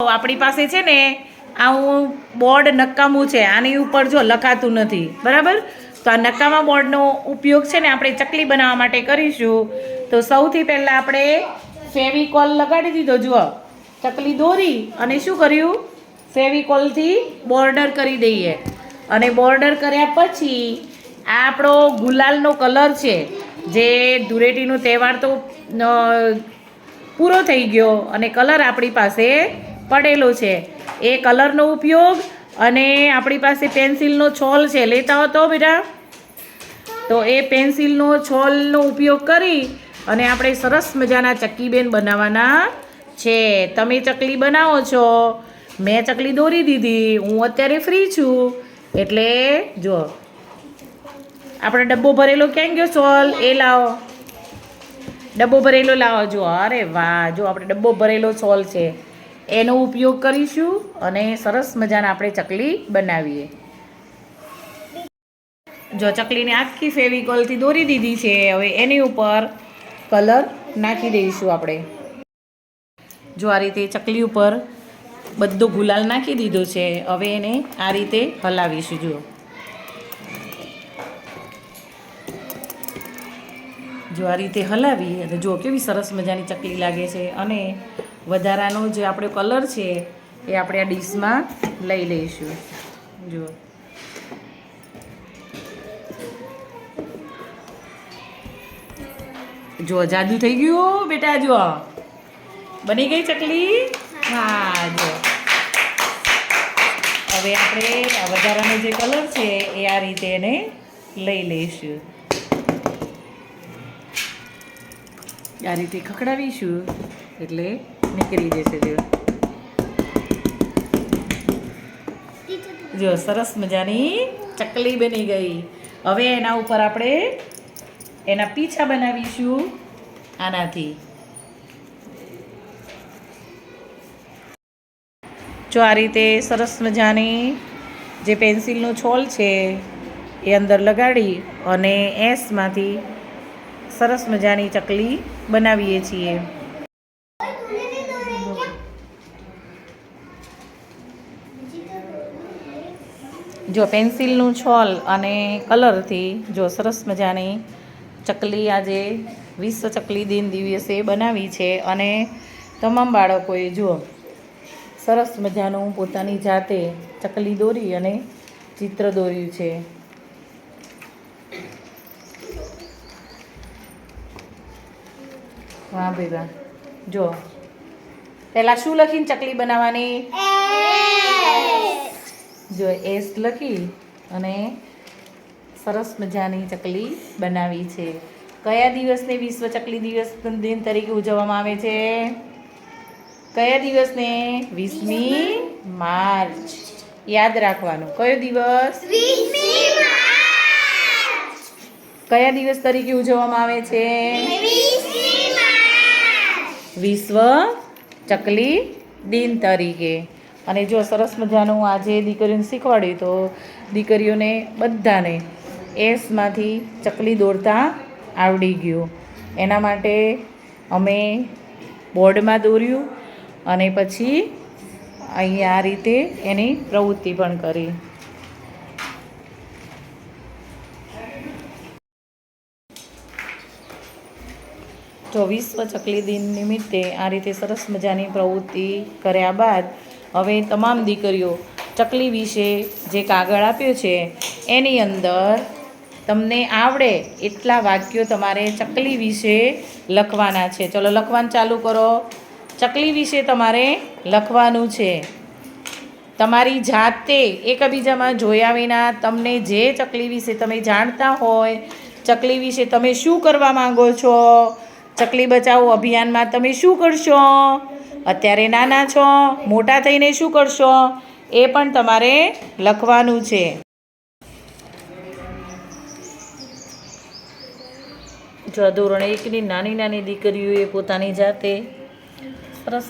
આપણી પાસે છે ને આ હું બોર્ડ નકામું છે. આની ઉપર જો લખાતું નથી. બરાબર? તો આ નકામા બોર્ડનો ઉપયોગ છે ને આપણે ચકલી બનાવવા માટે કરીશું. તો સૌથી પહેલાં આપણે ફેવિકોલ લગાડી દીધો. જુઓ. ચકલી દોરી અને શું કર્યું? ફેવિકોલથી બોર્ડર કરી દઈએ. અને બોર્ડર કર્યા પછી આ આપણો ગુલાલનો કલર છે, જે ધૂળેટીનો તહેવાર તો પૂરો થઈ ગયો. અને કલર આપણી પાસે પડેલો છે. એ કલરનો ઉપયોગ અને આપણી પાસે પેન્સિલનો છોલ છે. લેતા હતો બેટા. તો એ પેન્સિલનો છોલનો ઉપયોગ કરી અને આપણે સરસ મજાના ચક્કીબેન બનાવવાના છે. તમે ચકલી બનાવો છો. મેં ચકલી દોરી દીધી. હું અત્યારે ફ્રી છું. એટલે જો આપણે ડબ્બો ભરેલો ક્યાં ગયો છોલ? એ લાવો. ડબ્બો ભરેલો લાવો. જો અરે વાહ. જો આપણે ડબ્બો ભરેલો છોલ છે. એનો ઉપયોગ કરીશું અને સરસ મજાના આપણે ચકલી બનાવીએ. જો ચકલીને આખી ફેવિકોલથી દોરી દીધી છે, હવે એની ઉપર કલર નાખી દઈશું આપણે. જો આ રીતે ચકલી ઉપર બધો ગુલાલ નાખી દીધો છે, હવે એને આ રીતે હલાવીશું, જુઓ. જો આ રીતે હલાવી અને જુઓ કેવી સરસ મજાની ચકલી લાગે છે, અને વધારાનો જે આપણો કલર છે એ આપણે આ ડીશમાં લઈ લઈશું. જુઓ. જો જાદુ થઈ ગયું બેટા જો બની ગઈ ચકલી? હા જો હવે આપણે આ વધારાનો જે કલર છે એ આ રીતે એને લઈ લઈશું. આ રીતે ખખડાવીશું. એટલે નીકળી જશે જો. જો, સરસ મજાની ચકલી બની ગઈ. હવે એના ઉપર આપણે એના પીછા બનાવીશું આનાથી. જો આ રીતે સરસ મજાની જે પેન્સિલનો છોલ છે એ અંદર લગાડી અને એસમાંથી સરસ મજાની ચકલી બનાવીએ છીએ. જો પેન્સિલનું છોલ અને કલરથી જો સરસ મજાની ચકલી આજે વિશ્વ ચકલી દિન દિવસે બનાવી છે અને તમામ બાળકોએ જો સરસ મજાનું પોતાની જાતે ચકલી દોરી અને ચિત્ર દોર્યું છે. વાહ ભાઈ વાહ. જો. પહેલાં શું લખીને ચકલી બનાવવાની? જો એસ લખી અને સરસ મજાની ચકલી બનાવી છે. કયા દિવસને વિશ્વ ચકલી દિવસ દિન તરીકે ઉજવવામાં આવે છે? કયા દિવસને? વીસમી માર્ચ. યાદ રાખવાનું. કયો દિવસ? કયા દિવસ તરીકે ઉજવવામાં આવે છે? વિશ્વ ચકલી દિન તરીકે. અને જો સરસ મજાનું આજે દીકરીઓને શીખવાડ્યું તો દીકરીઓને બધાને એસમાંથી ચકલી દોરતા આવડી ગયું. એના માટે અમે બોર્ડમાં દોર્યું અને પછી અહીં આ રીતે એની પ્રવૃત્તિ પણ કરી. તો વિશ્વ ચકલી દિન નિમિત્તે આ રીતે સરસ મજાની પ્રવૃત્તિ કર્યા બાદ હવે તમામ દીકરીઓ ચકલી વિશે જે કાગળ આપ્યો છે, એની અંદર તમને આવડે એટલા વાક્યો તમારે ચકલી વિશે લખવાના છે. ચલો, લખવાનું ચાલુ કરો. ચકલી વિશે તમારે લખવાનું છે. તમારી જાતે એકબીજામાં જોયા વિના તમને જે ચકલી વિશે તમે જાણતા હોય, ચકલી વિશે તમે શું કરવા માંગો છો, ચકલી બચાવો અભિયાનમાં તમે શું કરશો? અત્યારે નાના છો, મોટા થઈને શું કરશો? એ પણ તમારે લખવાનું છે. જો ધોરણ એકની નાની નાની દીકરીઓએ પોતાની જાતે સરસ